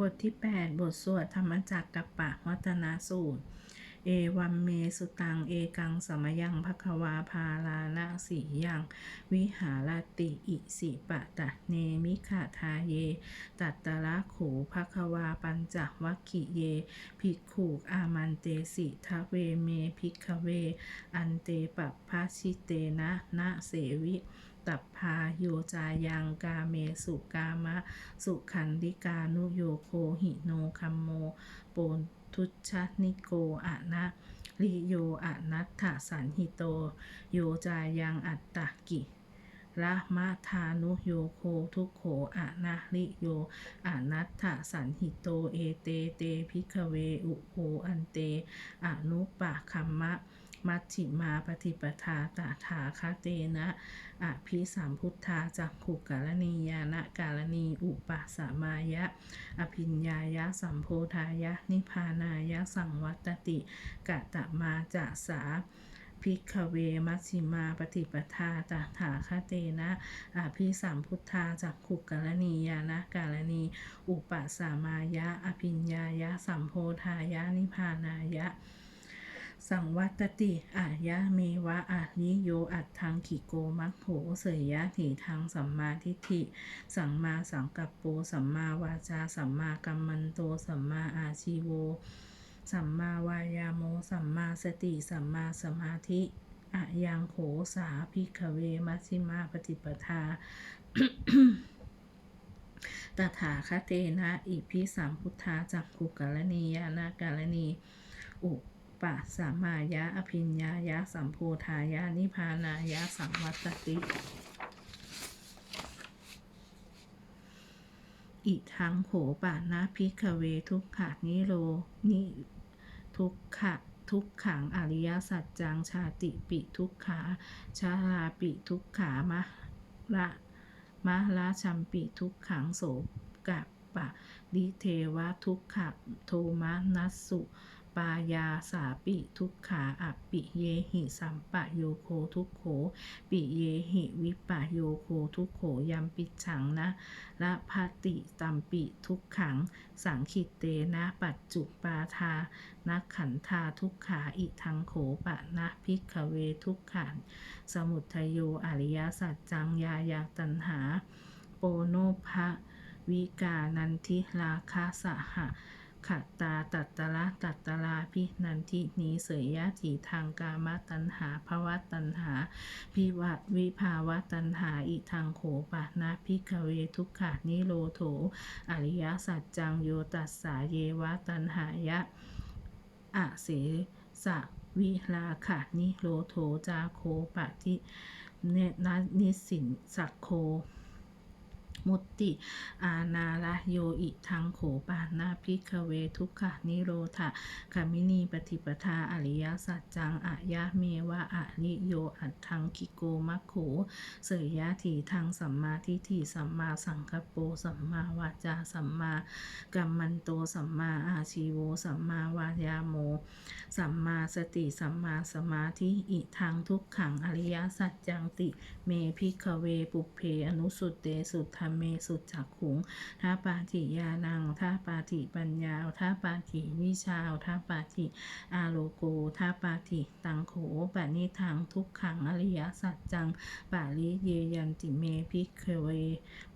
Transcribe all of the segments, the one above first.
บทที่ 8 บทสวดธรรมจักรกับปะวัตนาสูตร เอวัมเมสุตัง เอกังสมยังภควาพาลานะสียัง วิหารติอิสิปะตะเนมิขาทาเย ตัตตะละโขภควาปัญจวัคคิเย ภิกขุอามันเตสิทะเวเมภิกขเว อันเตปัปพาชิเตนะนะเสวิ ตัปพาโยจายังกาเมสุกามะ สุขันธิกานุโยโคหิโนคัมโมโปนทุชนิโกอะนะริโยอะนัตถสันหิโต โยจายังอัตตะกิละมะทานุโยโคทุกโขอะนะริโยอะนัตถสันหิโตเอเตเตพิกเวอุโภอันเตอนุปะคัมมะ มัชฌิมาปฏิปทาตถาคเตนะอภิสัมพุทธาจักขุกาลนียานะกาลนีอุปสามายะ อภิญญายะสัมโพธายะ นิพานายะสังวัตติกะตะมาจะสาพิกเวมัชฌิมาปฏิปทาตถาคเตนะอภิสัมพุทธาจักขุกาลนียานะกาลนีอุปสามายะ อภิญญายะสัมโพธายะนิพพานายะ สังวัตติอายะเมวะอะนิโยอัตทังขิโกมัคโหเสยยะถีทางสัมมาทิฏฐิ สัมมาสังกัปโปสัมมาวาจา สัมมากัมมันโต สัมมาอาชีโว สัมมาวายาโม สัมมาสติ สัมมาสมาธิอะยังโขสาภิกเวมัชิมาปฏิปทาตถาคเตนะ อิพิสัมพุทธาจักขุกาลนียานากาลนีอุ ปะสามายะอภิญญายะสัมโพธายะนิพานายะสังวัตติ อิทังโขปานะพิกเวทุกขานิโรนิทุกขะทุกขังอริยสัจจังชาติปิทุกขาชาลาปิทุกขามะละมะละชัมปิทุกขังโสกะปะดิเทวะทุกขะโทมะนัสสุ ปายาสาปิทุกขาอัปปิเยหิสัมปะโยโคทุกโข ปิเยหิวิปะโยโคทุกโขยัมปิฉังนะละพติตัมปิทุกขัง สังขิตเตนะปัจจุปาทานักขันธาทุกขาอิทังโขปะนะพิกขเวทุกขันสมุทโยอริยสัจจังยายาตันหา โปโนภะวิกานันทิราคาสหะ ขัตตาตัตตละตัตตลาพินันทินีเสยยะถีทางกามตันหาภวตันหา พิวัตวิภาวะตันหาอิทังโขปะนะพิกเวทุกขานิโรโถ อริยสัจจังโยตัสสาเยวะตันหายะอะเสสะวิลาขะนิโรโถจาโคปะทิเนนนิสินสักโค มุตติ อานาละโยอิทังโขปานาพิกเวทุกขะนิโรธะคามินีปฏิปทาอริยสัจจังอะยะเมวะอะริโยอัตทังคิโกมัคโขเสยยะถีทางสัมมาทิฏฐิสัมมาสังกัปโปสัมมาวาจาสัมมากัมมันโตสัมมาอาชีโวสัมมาวายาโม สัมมาสติสัมมาสมาธิอิทางทุกขังอริยสัจจังติ เมพิกเวปุเพอนุสุตเตสุธรรเมสุจักขุงท่าปาติยานังท่าปาติปัญญาท่าปาติวิชาวท้าปาติอาโลโกท่าปาติตังโขปะนิทางทุกขังอริยสัจจังปาลิเยยันติเมพิกเว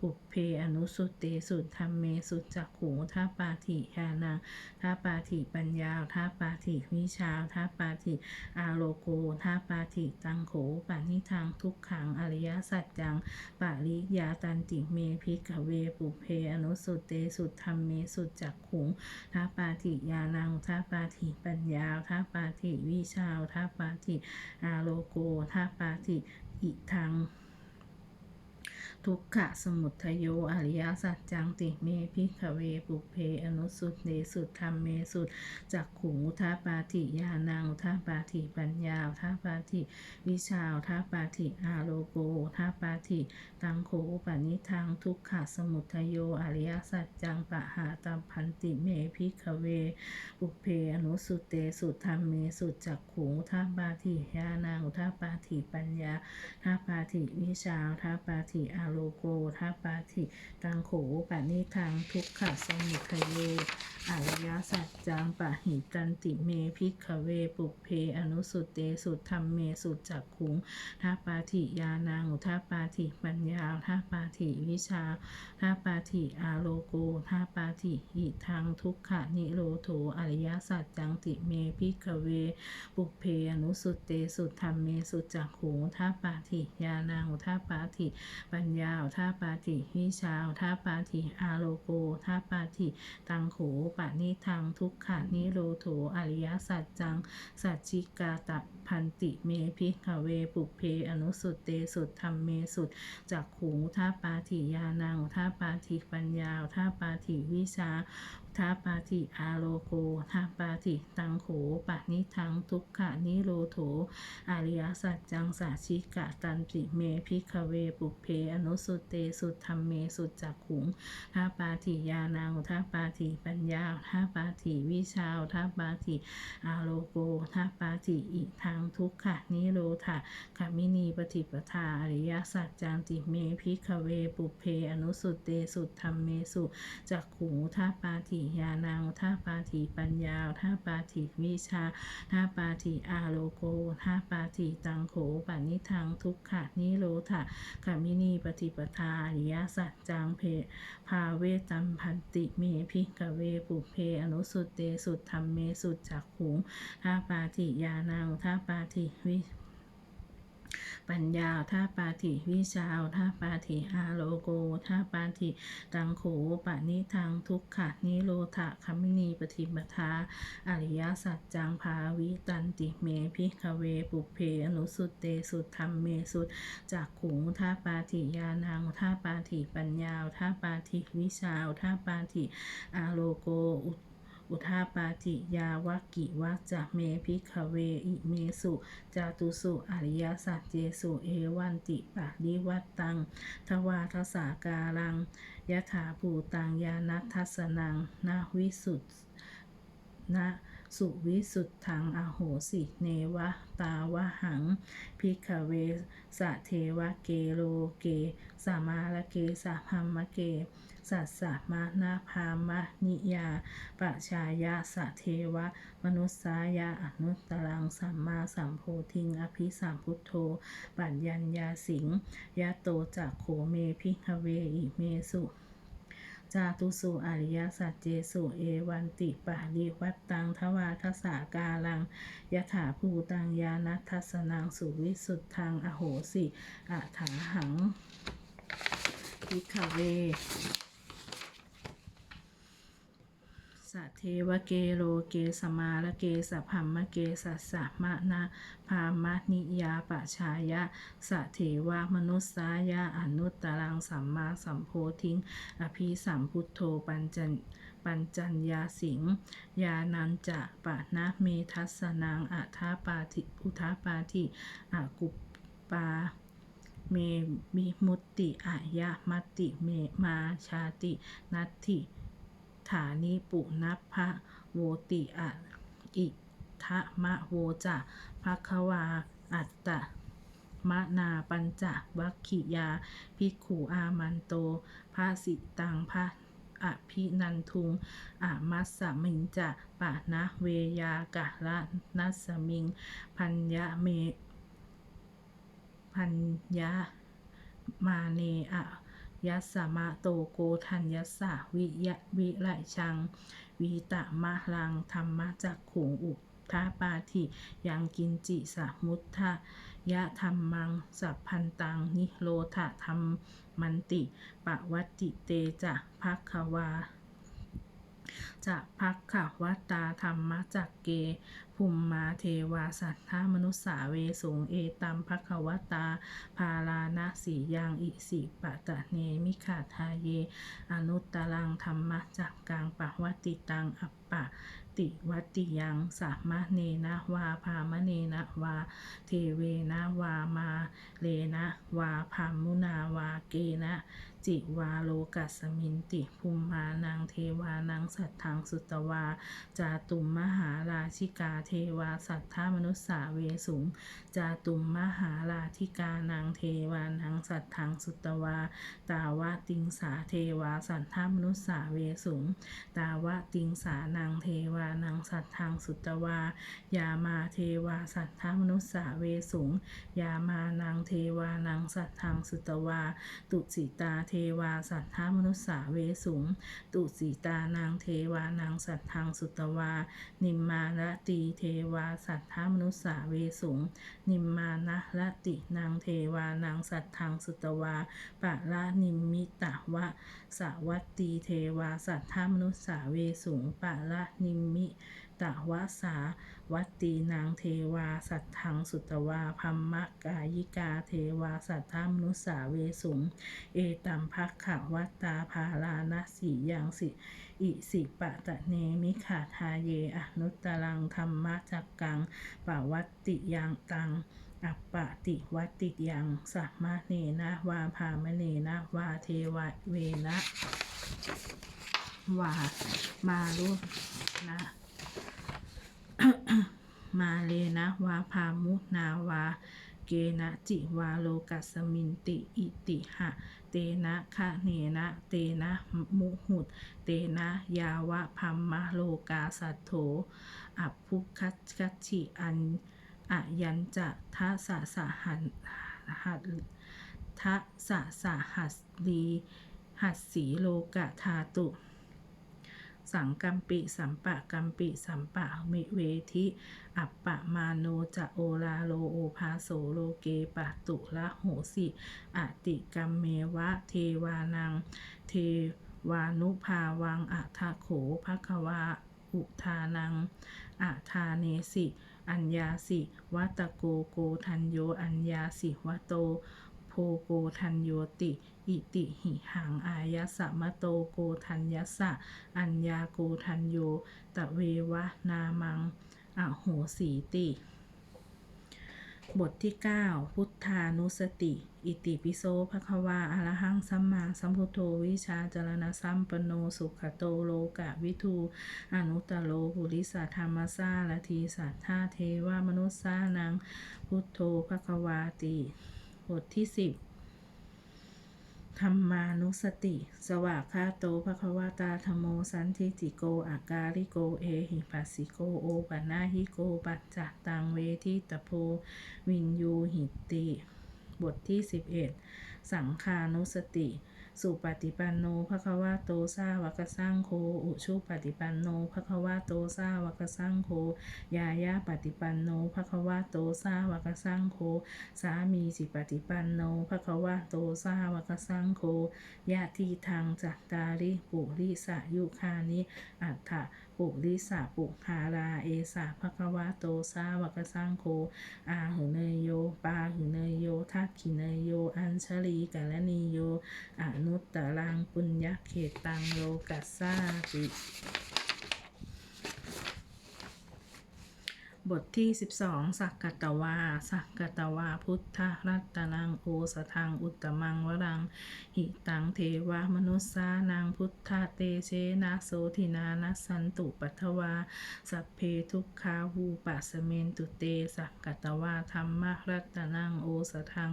ปุเพอนุสุตเตสุธรรมเมสุจักขุงท้าปาติยานังท้าปาติปัญญาท้าปาติวิชาท้าปาติอาโลโกท้าปาติตังโขปะนิทางทุกขังอริยสัจจังปาริยาตันติเมพิกเวปุเพอนุสุเตสุธรรมเมสุจักขุงท้าปาติยานังท้าปาติปัญญาท้าปาติวิชาท้าปาติอาโลโกท้าปาติอิทัง ทุกขะสมุทโยอริยสัจจังติเมพิขเวปุเพอนุสุเตสุธรรมเมสุจักขุงุทาปาติยานังุทาปาติปัญญาอุทาปาติวิชาอุทาปาติอาโลโกอุทาปาติตังโขปนิทังทุกขะสมุทโยอริยสัจจังปะหาตัมพันติเมพิขเวปุเพอนุสุเตสุธรรมเมสุจักขุงุทาปาติยานังุทาปาติปัญญาทาปาติวิชาทาปาติอาโลโกทัปปาติตังโขปะนิทังทุกขะสมุทเยอริยสัจจังปะหิตันติเมพิกเวปุเพอนุสุเตสุธรรมเมสุจักขุงทัปปาติยานังอุทัปปาติปัญญาทัปปาติวิชาทัปปาติอาโลโกทัปปาติหิทังทุกขะนิโรโถอริยสัจจังติเมพิกเว ปุเพอนุสุเตสุธรรมเมสุจักขุงทัปปาติยานังอุทัปปาติปัญญาาวทัปปาติวิชาวทัปปาติอาโลโกทัปปาติตังโขปะนิทังทุกขานิโรโถอริยสัจจัง สัจจิกาตะพันติเมพิกเวปุเพอนุสุตเตสุธรรมเมสุจักขูทาปปาติยานังทัปปาติปัญญาอุทัปปาติวิชา ทัปปาติอาโลโกทัปปาติตังโขปะนิทังทุกขานิโรโถอริยสัจจังสาชิกะตันติเมพิกเวปุเพอนุสุเตสุธรรมเมสุจักขุงทัปปาติยานังทัปปาติปัญญาทัปปาติวิชาทัปปาติอาโลโกทัปปาติอิทังทุกขะนิโรธาขมินีปฏิปทาอริยสัจจังติเมพิกเวปุเพอนุสุเตสุธรรมเมสุจักขุงทัปปาติยานังทัปปาติปัญญาทัปปาติวิชาทัปปาติอาโลโกทัปปาติตังโขปานิทังทุกขะนิโรธาขมินีปฏิปทาอริยสัจจังเพภาเวตัมพันติเมพิกเวปุเพอนุสุตเตสุธรรมเมสุจักขุงทัปปาติยานังทัปปาติวิ ปัญญาท่าปาติวิชาวท่าปาติอาโลโกท่าปาติตังโขปานิทังทุกขะนิโรธาคัมมินีปฏิปทาอริยสัจจังภาวิตันติเมพิขเวปุเพอนุสุเตสุธรรมเมสุจากขุงท่าปาติยานังท่าปาติปัญญาท่าปาติวิชาวท่าปาติอาโลโกอุ อุทาปาจิยาวกิวัจจะเมพิขเวอิเมสุจาตุสุอริยสัจเจสุเอวันติปะริวัตตัง ทวาทสาการังยะถาภูตังยานัทสนังนาวิสุทธนะ สุวิสุทธังอโหสิเนวะตาวะหังพิกเวสะเทวะเกโลเกสามาลเกสะพัมมะเกสัสสะมานาพามะนิยาปะชายาสะเทวะ มนุสายาอนุตตรังสัมมาสัมโพธิงอภิสัมพุทโธปัญญัญญาสิงยะโตจักโขเมพิขเวอิเมสุ จาตุสุอริยสัจเจสุเอวันติปะริวัตตังทวาทสาการังยถาภูตังยานัททัสนังสุวิสุทธังอโหสิ อะถาหังพิกขเว สะเทวเกโลเกสมาละเกสะพัมมะเกสัสะมะนะพามะนิยาปะชายะสะเทวะมนุสสายะอนุตตรังสัมมาสัมโพธิง อภิสัมพุทโธปัญจันปัญจัญญาสิงยานันจะปะนะเมทัสนังอัทาปาติอุทาปาติอากุปปาเมมิมุตติอายะมัตติเมมาชาตินัตถิ ฐานิปุนัพะโวติอะอิทะมะโวจะภะคะวาอัตตะมะนาปัญจวัคคิยา ภิกขุอามันโตภาสิตังภะอภินันทุงอามัสสมิงจะปะนะเวยากะละนัสมิง พัญญะเม พัญญามาเนอะ ยัสสะมะโตโกทัญยัสสะวิยะวิไลชัง วีตะมะลังธรรมะจักขงอุทาปาทิยังกินจิสมุทธะยะธรรมังสัพพันตังนิโรธธรรมมันติปะวัติเตจะภักขวา จะพักขวัตตาธรรมจักเกภุมมาเทวาสัทธามนุสสาเวสุงเอตัมพักขวตา พาลานะสียังอิสิปะตะเนมิขาทาเย อนุตตรังธรรมจักกังปะวติตังอัปปะติวัติยังสามะเนนะวาพามะเนนะวา เทเวนะวามาเลนะวาพามุนาวาเกนะ จิวาโลกัสมินติภูมานังเทวานังสัทธังสุตวา จาตุมมหาราชิกาเทวาสัทธามนุสสาเวสุง จาตุมมหาราธิกานังเทวานังสัทธังสุตวา ตาวะติงสาเทวาสัทธามนุสสาเวสุง ตาวะติงสานังเทวานังสัทธังสุตวา ยามาเทวาสัทธามนุสสาเวสุง ยามานังเทวานังสัทธังสุตวา ตุสิตาเทวาสัทธามนุสสาเวสุง ตุสิตานางเทวานังสัทธังสุตวา นิมมาละตีเทวาสัทธามนุสสาเวสุง นิมมานะละตินางเทวานางสัทธังสุตวาปะละนิมมิตะวะสวัตตีเทวาสัทธามนุสสาเวสุงปะละนิมมิตะวะสา วัตตีนางเทวาสัทธังสุตวาพัมมะกายิกาเทวาสัทธามนุสาเวสุงเอตัมภักขวัตตาภาลานะสียังสิอิสิปะตะเนมิขาทาเยอนุตตรังธรรมะจักกังปะวัตติยังตังอัปปะติวัตติยังสัมมาเนนะวาพามเนนะวาเทวะเวนะวามารุนะ มาเลนะวาพามุนาวา เกนะจิวาโลกัสมินติอิติหะ เตนะคะเนนะเตนะมุหุดเตนะยาวะพัมมะโลกาสัทโธอัพพุคัจคัจฉิอันอะยันจะทะสะสะหันหัดทะสะสะหัสลีหัสสีโลกะธาตุ สังกัมปิสัมปะกัมปิสัมปะมิเวทิ อัปปะมาโนจะโอลาโลโอภาโสโลเกปะตุละโหสิอติกัมเมวะเทวานัง เทวานุภาวังอัทโขภควาอุทานังอัทาเนสิ อัญญาสิ วัตโกโกทันโย อัญญาสิวะโต โพโกทันโยติ อิติหิหังอายะสะมะโตโกทันยัสะ อัญญาโกทันโยตะเววะนามังอโหสีติ บทที่ 9 พุทธานุสติ อิติปิโสภควาอะรหังสัมมาสัมพุทโธวิชาจารณสัมปโนสุขโตโลกะวิทูอนุตโลปุริสธรรมสาละทีสัทธาเทวามนุสสานัง พุทโธภควาติ บทที่ 10 ธรรมานุสติ สวากขาโตภควตาธโมสันทิติโกอากาลิโกเอหิปัสสิโกโอปันาหิโกปัจจตังเวทิตโพวินยูหิติ บทที่ 11 สังคานุสติ สุปฏิปันโนภควาโตสาวกสังโฆอุชุปฏิปันโนภควาโตสาวกสังโฆยายาปฏิปันโนภควาโตสาวกสังโฆสามีสิปฏิปันโนภควาโตสาวกสังโฆยะทีทางจัตตาริปุริสายุคานิอัฏฐะ ปุริสาปุหาราเอสาภควาโตสาวกสังโคอาหุเนยโย ปาหุเนยโยทักขิเนยโย อัญชลีกาลนีโยอนุตตรังปุญญเขตังโลกัสสาติ บทที่ 12 สักกตวา สักกตวา พุทธรัตนังโอสทัง อุตมังวรัง หิตังเทวามนุสสานังพุทธเตเชนะโสทินานัสันตุปัทวา สัพเพทุกขาหูปัสเมนตุเต สักกตวาธรรมรัตนังโอสทัง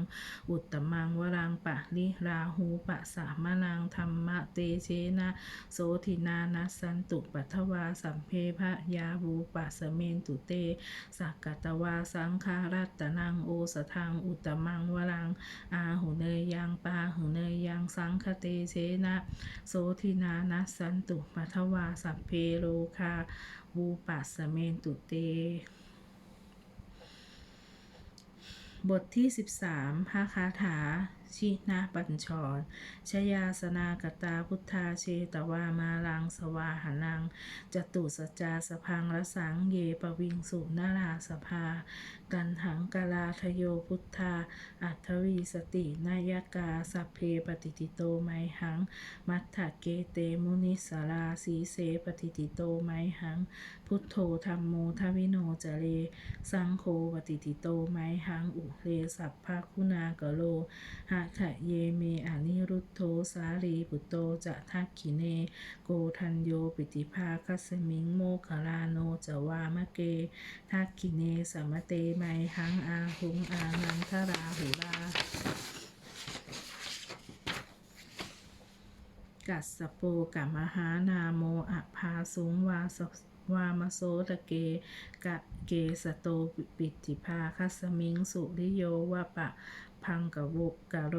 อุตมังวรังปะลิราหูปะสามนังธรรมะเตเชนะโสทินานัสสันตุปัทวา สัมเพพะยาหูปัสเมนตุเตสักกตวาสังขารัตนังโอสทังอุตมังวรัง อาหุเนยยังปาหุเนยยังสังคเตเชนะโสทินานัสันตุปัทวาสัพเพโลคาวูปัสเมนตุเตบทที่ 13ภาคาถา ชินาปัญชรชยาสนากตาพุทธาเชตวามาลังสวาหานังจตุสจาสพังระสังเยปวิงสุนาราสภา กันหังกาลาทโยพุทธา อัทวีสตินายกาสัพเพปฏิติโตไมหัง มัทธเกเตมุนิสาราสีเสปฏิติโตไมหัง พุทโธธรรมโมทวิโนจเรสังโฆปฏิติโตไมหัง อุเลสัพพะคุณากะโลหาทะเยเมอนิรุตโธสาลีปุตโตจะทักขิเน โกทันโยปิติภาคัสมิงโมคลาโนจะวามะเก ทักขิเนสมเตไมหังอาหุงอานันทราหุรากัสสโปกัมมหานาโมอะภาสุงวาสวามโสตะเกกะเกสโตปิติภาคัสมิงสุริโยวะปะ พังกะวุกะโร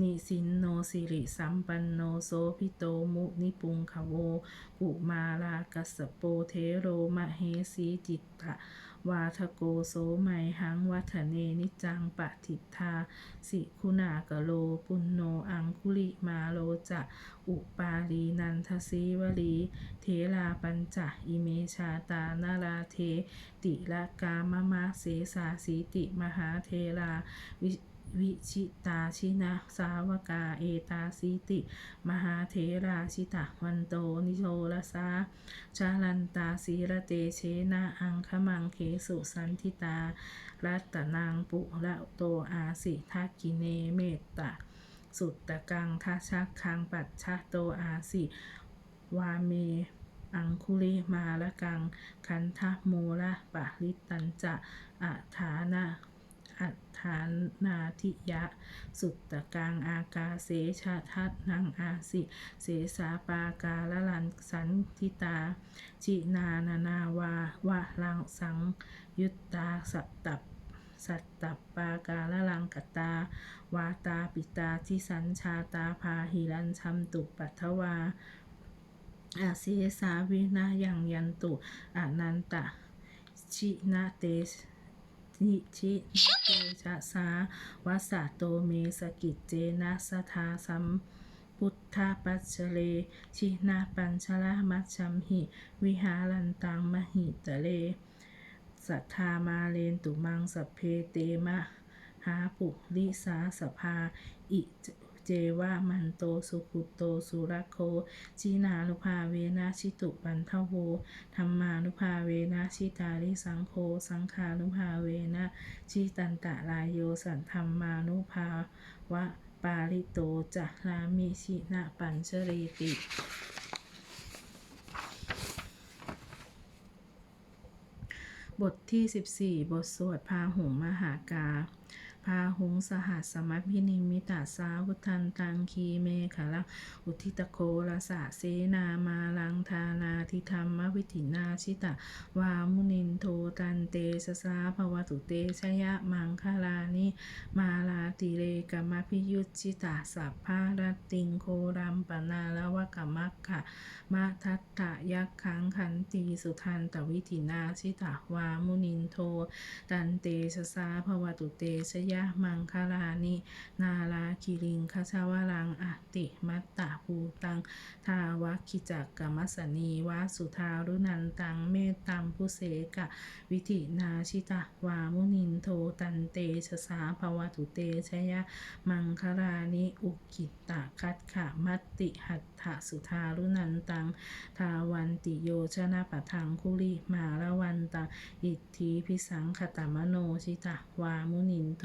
นิสินโนสิริสัมปันโนโสพิโตมุนิปุงคโว กุมาลากัสโปเทโรมะเฮสีจิตตะ วาทโกโสไมหังวัฒเนนิจังปะทิทา สิคุณากะโลปุณโนอังคุลิมาโลจะอุปาลีนันทศีวลี เทลาปัญจอิเมชาตานาราเท ติละกามะมะเสสาสีติมหาเทราวิ วิชิตาชินะสาวกาเอตาสีติ มหาเทราชิตะวันโตนิโชลสาชาลันตาสีระเตเชนะอังคมังเคสุสันทิตา รัตนังปุระโตอาสิทักกิเนเมตตาสุตตะกังทัชักคังปัจฉะโตอาสิ วาเม อังคุลิมาละกัง คันทะโมละปะริตตันจะอัฐานา อัฐานาทิยะ สุตตะกังอากาเสชะทัตนังอาสิ เสสาปากาละลันสันทิตา จินานานาวาวะลังสัง ยุตตาสัตตับสัตตับปากาละลังกตา วาตาปิตาทิสัญชาตาพาหิรันชัมตุปัทวาอาเสสาวินายังยันตุอนันตะชินาเต นิชิเตชะสาวัสสะโตเมสกิจเจนะสทาสัมพุทธปัจเจเล ชินาปัญชละมัชชัมหิ วิหารันตังมหิตะเล สัทธามาเลนตุมังสเพเตมะหาปุริสาสภา อิ เจวะมันโตสุขุโตสุรโคจีนานุภาเวนะชิตุปันทโวธรรมานุภาเวนะชิตาริสังโฆสังขานุภาเวนะชิตันตะลายโยสันธรรมานุภาวะปาริโตจะรามิชินะปัญชรีติบทที่ 14 บทสวดพาหุงมหากา พาหุงสหัสสมัพพินิมิตาสาวุทันตังคีเมขลังอุทิตโคลสะเสนามาลังทานาทิธรรมวิถินาชิตะวามุนินโทตันเตสสาภวตุเตชยะมังคลานิมาลาติเรกมพิยุตชิตาสัพพารติงโครัมปนาละวะกมัคคะมาทัตตะยักขังขันตีสุทันตวิถินาชิตาวามุนินโทตันเตชะสาภวตุเตชยะยะมังคลานิ นาลาคิริงคชาวรังอติมัตตาภูตัง ทาวคิจักกมัสนีวาสุทารุนันตังเมตตัมพุเสกะ วิถินาชิตาวามุนินโทตันเตชะสาภวตุเตชยะมังคลานิอุกิตตะคัตขะมัตติหัต ถสุทารุนันตัง ทาวันติโยชนะปะทังคุลิมาละวันตังอิทธิพิสังขตมโนชิตะวามุนินโท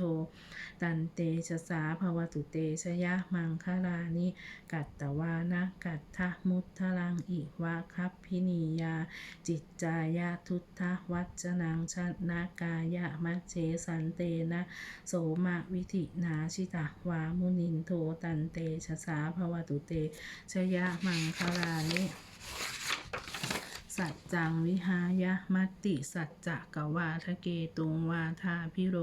ตันเตชะสาภวตุเตชยะมังคลานิกัตตวานะกัตถมุทลังอิวะคัพพินียา จิตจายะทุตถวัจนังชนากายะมัจเจสันเตนะโสมะวิธินาชิตะวามุนินโทตันเตชะสาภวตุเตชยยะมังคลานิสัจจังวิหายะมัตติสัจจะกวาทะเกตุงวาทาพิโร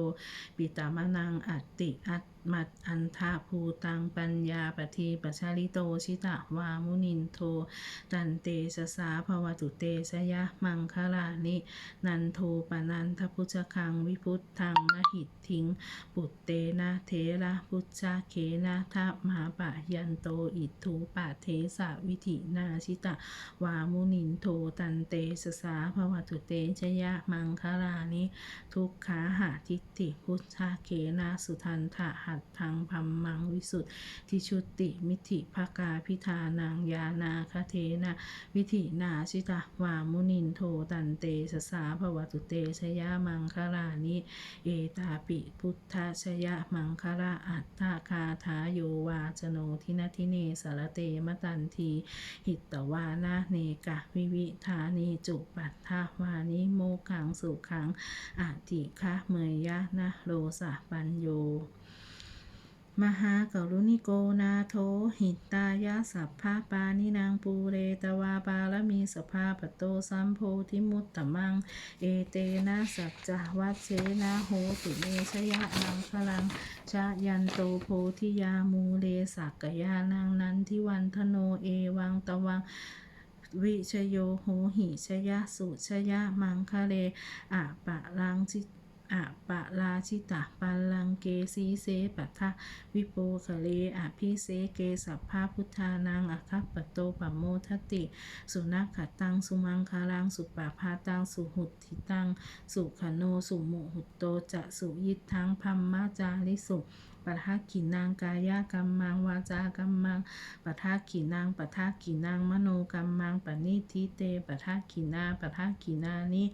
ปิตามนังอัตติอัต มัตอันทาภูตังปัญญาปทีปชาลิโตชิตะวามุนินโทตันเตชะสาภวตุเตชยะมังคลานินันโทปนันทพุชคังวิพุทธังมหิตทิง ปุตเตนะเทระพุชาเคนะทะมหาปะยันโตอิทูปะเทสะวิถินาชิตะวามุนินโทตันเตสสาภวตุเตชยะมังคลานิทุกขาหาทิฏฐิพุทธาเคนะสุทันทะหัอัตถังพัมมังวิสุทธิชุติมิถิภกาพิธานังยานาคเทนะวิถินาชิตาวามุนินโทตันเตสสาภวตุเตชยามังคลานิเอตาปิพุทธชยมังคละอัตตาคาถาโยวาจโนทินาทิเนสารเตมตันที หิตตวานาเนกะวิวิธานีจุปัตถาวานิโมขังสุขังอาติคะเมยยะนะโลสะปัญโย มหากรุณิโกนาโทหิตายะสัพพะปานินางปูเรตวาบาลมีสภาปโตสัมโพธิมุตตมัง เอเตนะสัจจวัชเชนะโหตุเมชยะนังพลังชะยันโตโพธิยามูเลสักกยานังนันทิวันทโนเอวังตวังวิชโยโหหิชยะสุชยะมังคะเลอะปะลังชิ อะปะลาชิตะปัลลังเกสีเสปัทะวิโปคะเลอะพิเสเกสัพพาพุทธานังอะคัปปโตปัมโมทติ สุนัขขตังสุมังคารังสุปะพาตังสุหุตทิตัง สุขโนสุโมหุตโตจะสุยิทังพัมมาจาริสุ ปะทะกินางกายกัมมังวาจากัมมังปะทะกินางปะทะกินางมโนกัมมังปณิทิเตปะทะกินาปะทะกินานิ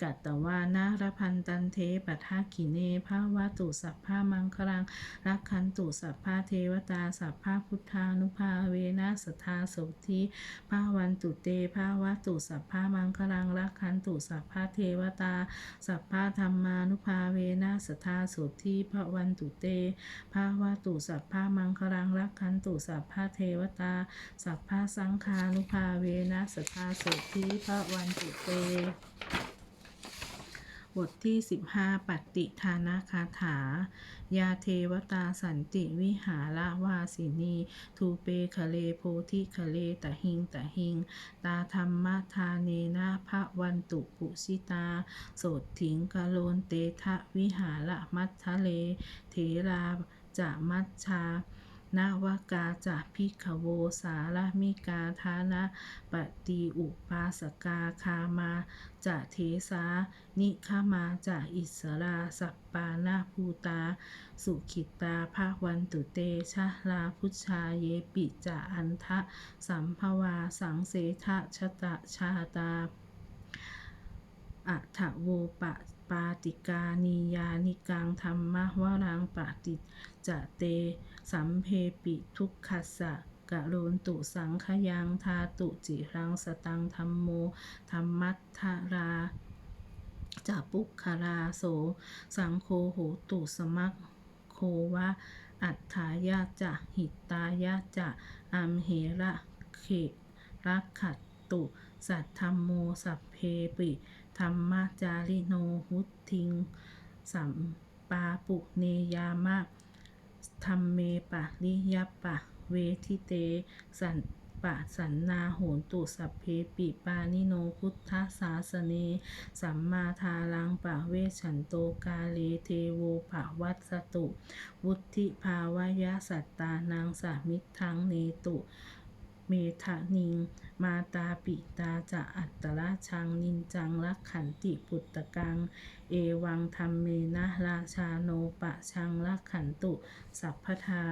กัตตวานารพันตันเทปะทะกิเนภาวะตุสัพพามังคลังรักขันตุสัพพาเทวตาสัพพาพุทธานุภาเวนะสัทธาโสทิภาวันตุเตภาวะตุสัพพามังคลังรักขันตุสัพพาเทวตาสัพพาธรรมานุภาเวนะสัทธาโสทิภาวันตุเตภาวะตุสัพพามังคลังรักขันตุสัพพาเทวตา สัพพาสังฆานุภาเวนะสัทธาสุทีพระวันตุเตบทที่ 15 ปฏิทานาคาถา ยาเทวตาสันติวิหารวาสินีทูเปคะเลโพธิคะเลตะหิงตะหิง ตาธรรมทาเนนะพระวันตุปุสิตา โสดถิงกะโลนเตทะวิหารมัททะเลเถราจะมัชชา นาวกาจะพิกขโวสารมิกาทานะปฏิอุปาสกาคามาจะเทสานิขมาจะอิสราสัปปานาภูตา สุขิตาภาวันตุเตชะลาพุชาเยปิจะอันทะสัมภวาสังเสทะชะตะชาตาอัฏฐโวปะปาติกานียานิกังธรรมะวรังปะติจะเต สัมเพปิทุกขัสสะกะโลนตุสังขยังทาตุจิรังสตังธรรมโมธรรมัทธราจะปุคคาราโส สังโฆโหตุสมัคโควะ อัฏฐายาจะหิตายาจะอัมเหระเขรักขัตตุ สัทธรรมโมสัพเพปิธรรมจาริโนหุทิง สัมปาปุเนยามะ ธรรมเมปะริยะปะ เวทิเต สันปะสันนาโหนตุสัพเพปิปานิโนพุทธสาสเน สัมมาทาลังปะเวชันโตกาเลเทโวภะวัตสตุ วุธิภาวยะสัตตานางสามิทังเนตุ เมทะนิง มาตาปิตาจะอัตตราชังนินจังรักขันติปุตตะกัง เอวังธรรมเมนะราชาโนปะชังรักขันตุสัพพทา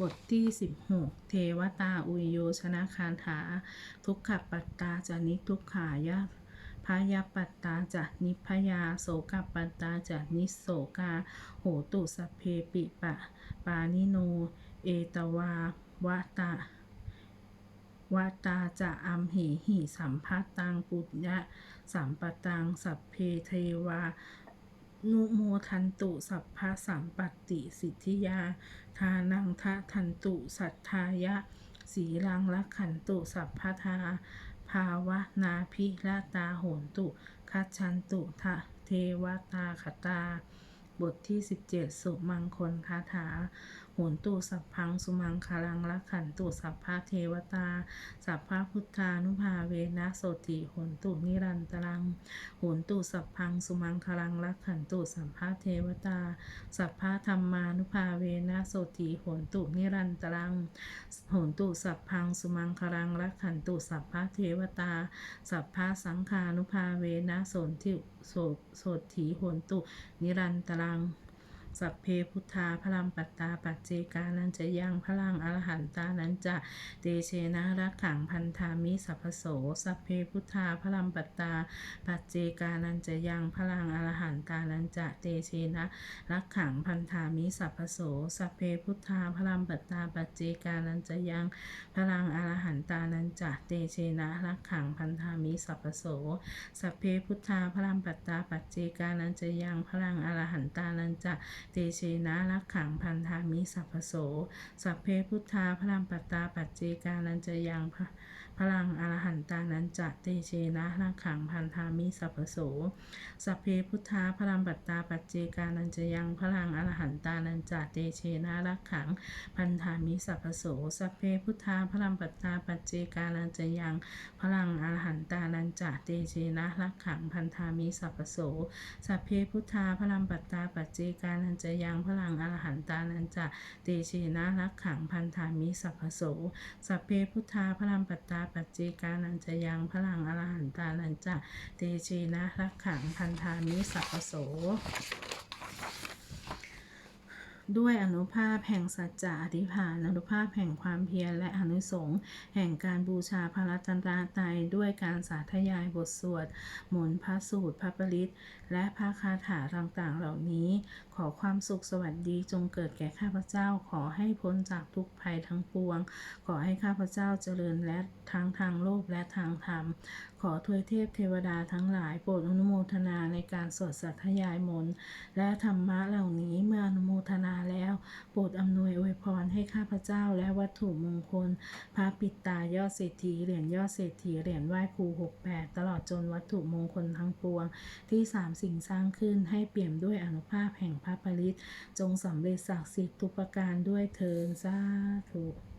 บทที่ 16 เทวตาอุยโยชนะคาถา ทุกขปัตตาจานิทุกขายะ พยาปัตตาจานิพยาโสกปัตตาจานิโสกา โหตุสเพปิปะ ปานิโน เอตวาวะตาวาตาจะอัมเหหิสัมภัตังปุญญะสัมปตังสัพเพเทวา นุโมทันตุสัพพะสัมปติสิทธิยา ทานังทะทันตุสัทธายะ สีลังละขันตุสัพพทาาวะนาพิราตาโหนตุคัจฉันตุทะเทวตาขตา บทที่ 17 สุมังคลคาถา หุนตุสัพพังสุมังคลังรักขันตุสัพพะเทวตา สัพพะพุทธานุภาเวนะโสติโหนตุนิรันตรังโหนตุสัพพังสุมังคลังรักขันตุสัพพะเทวตา สัพพะธรรมานุภาเวนะโสติโหนตุนิรันตรังโหนตุสัพพังสุมังคลังรักขันตุสัพพะเทวตา สัพพะสังฆานุภาเวนะโสติโสโสถีโหนตุนิรันตรัง สัพเพพุทธาพลัมปัตตาปัจเจกานันจะยังพลังอรหันตานันจะเตเชนะรักขังพันธามิสัพพโสสัพเพพุทธาพลัมปัตตาปัจเจกานันจะยังพลังอรหันตานันจะเตเชนะรักขังพันธามิสัพพโสสัพเพพุทธาพลัมปัตตาปัจเจกานันจะยังพลังอรหันตานันจะเตเชนะรักขังพันธามิสัพพโสสัพเพพุทธาพลัมปัตตาปัจเจกานันจะยังพลังอรหันตานันจะเตเชนะรักขังพันธามิสัพพโส สัพเพพุทธาพลัมปัตตาปัจเจกานันจะยังพลังอรหันตานั้นจะเตเชนะรักขังพันธามิสัพพโส สัพเพพุทธาพลังปัตตาปัจเจกานันจะยังพลังอรหันตานันจะเตเชนะรักขังพันธามิสัพพโส สัพเพพุทธาพลังปัตตาปัจเจกานันจะยังพลังอรหันตานันจะเตเชนะรักขังพันธามิสัพพโส สัพเพพุทธาพลังปัตตาปัจเจกานันจะยังพลังอรหันตานันจะเตเชนะรักขังพันธามิสัพพโส สัพเพพุทธาพลังปัตตาปัจเจกานันจะยังพลังอรหันตานันจะเตเชนะรักขังพันธามิสัพโส ด้วยอนุภาพแห่งสัจจะอธิษฐานอนุภาพแห่งความเพียรและอนุสงส์แห่งการบูชาพระรัตนตรัยด้วยการสาธยายบทสวดมนต์พระสูตรพระปริตและพระคาถาต่างๆ เหล่านี้ ขอความสุขสวัสดีจงเกิดแก่ข้าพเจ้าขอให้พ้นจากทุกภัยทั้งปวง ขอให้ข้าพเจ้าเจริญและทั้งทางโลกและทางธรรมขอทวยเทพเทวดาทั้งหลายโปรดอนุโมทนาในการสวดสัทยายมนต์และธรรมะเหล่านี้เมื่ออนุโมทนาแล้ว โปรดอำนวยอวยพรให้ข้าพเจ้าและวัตถุมงคล พระปิตายอดเศรษฐีเหรียญยอดเศรษฐีเหรียญไหว้ครู68ตลอดจนวัตถุมงคลทั้งปวง ที่สามสิ่งสร้างขึ้นให้เปี่ยมด้วยอนุภาพแห่งพระปริตจงสำเร็จศักดิ์สิทธิ์ทุกประการด้วยเทินสาธุ